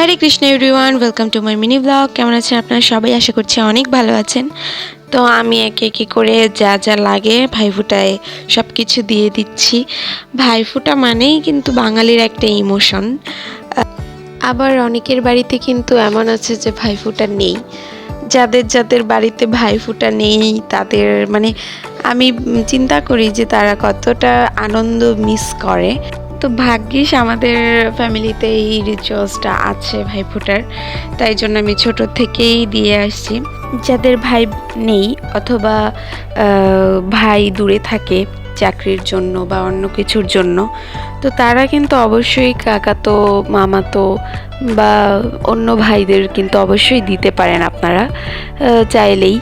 Hare Krishna everyone welcome to my mini blog কেমন আছেন আপনারা সবাই? আশা করছি অনেক ভালো আছেন। তো আমি একে একে করে যা যা লাগে ভাইফোঁটায় সব কিছু দিয়ে দিচ্ছি। ভাইফোঁটা মানেই কিন্তু বাঙালির একটা ইমোশন আবার অনেকের বাড়িতে কিন্তু এমন আছে যে ভাইফোঁটা নেই। যাদের যাদের বাড়িতে ভাইফোঁটা নেই, তাদের মানে আমি চিন্তা করি যে তারা কতটা আনন্দ মিস করে। তো ভাগ্যিস আমাদের ফ্যামিলিতে এই রিচুয়ালসটা আছে ভাইফোঁটার। তাই জন্য আমি ছোট থেকেই দিয়ে আসছি। যাদের ভাই নেই অথবা ভাই দূরে থাকে চাকরির জন্য বা অন্য কিছুর জন্য, তো তারা কিন্তু অবশ্যই কাকাতো, মামাতো বা অন্য ভাইদের কিন্তু অবশ্যই দিতে পারেন আপনারা চাইলেই।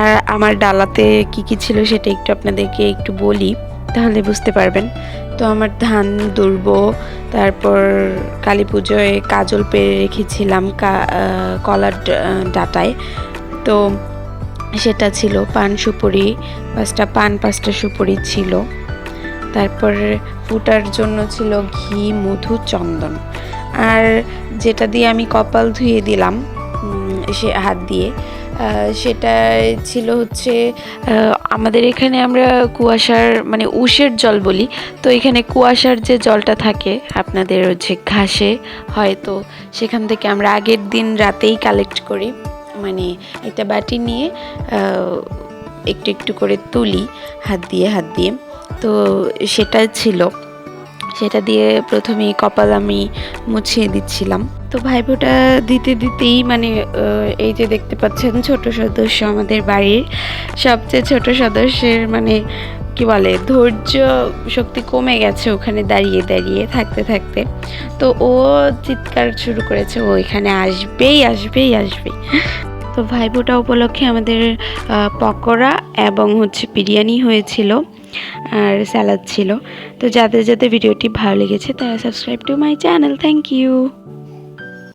আর আমার ডালাতে কি কি ছিল সেটা একটু আপনাদেরকে একটু বলি। তাহলে বুঝতে পারবেন। তো আমার ধান দুর্ব তারপর কালী পুজোয় কাজল পেরে রেখেছিলাম কলার ডাটায়। তো সেটা ছিল পান সুপুরি, পাঁচটা, পান পাঁচটা সুপুরি ছিল। তারপর ফুটার জন্য ছিল ঘি, মধু, চন্দন। আর যেটা দিয়ে আমি কপাল ধুয়ে দিলাম সে হাত দিয়ে সেটা ছিল হচ্ছে আমাদের এখানে আমরা কুয়াশার মানে উষের জল বলি। তো এখানে কুয়াশার যে জলটা থাকে, আপনাদের হচ্ছে ঘাসে হয়তো, সেখান থেকে আমরা আগের দিন রাতেই কালেক্ট করি। মানে একটা বাটি নিয়ে একটু একটু করে তুলি, হাত দিয়ে হাত দিয়ে। তো সেটা ছিল। সেটা দিয়ে প্রথমে কপাল আমি মুছিয়ে দিচ্ছিলাম। তো ভাইফোঁটা দিতে দিতেই মানে এই যে দেখতে পাচ্ছেন ছোট সদস্য আমাদের বাড়ির। সবচেয়ে ছোট সদস্যের মানে কি বলে, ধৈর্য শক্তি কমে গেছে ওখানে দাঁড়িয়ে দাঁড়িয়ে, থাকতে থাকতে। তো ও চিৎকার শুরু করেছে, ও এখানে আসবেই আসবেই আসবে তো ভাইফোঁটা উপলক্ষে আমাদের পকোড়া এবং হচ্ছে বিরিয়ানি হয়েছিল। আর স্যালাদ ছিল। তো যাদের যাদের ভিডিওটি ভালো লেগেছে তারা subscribe to my channel thank you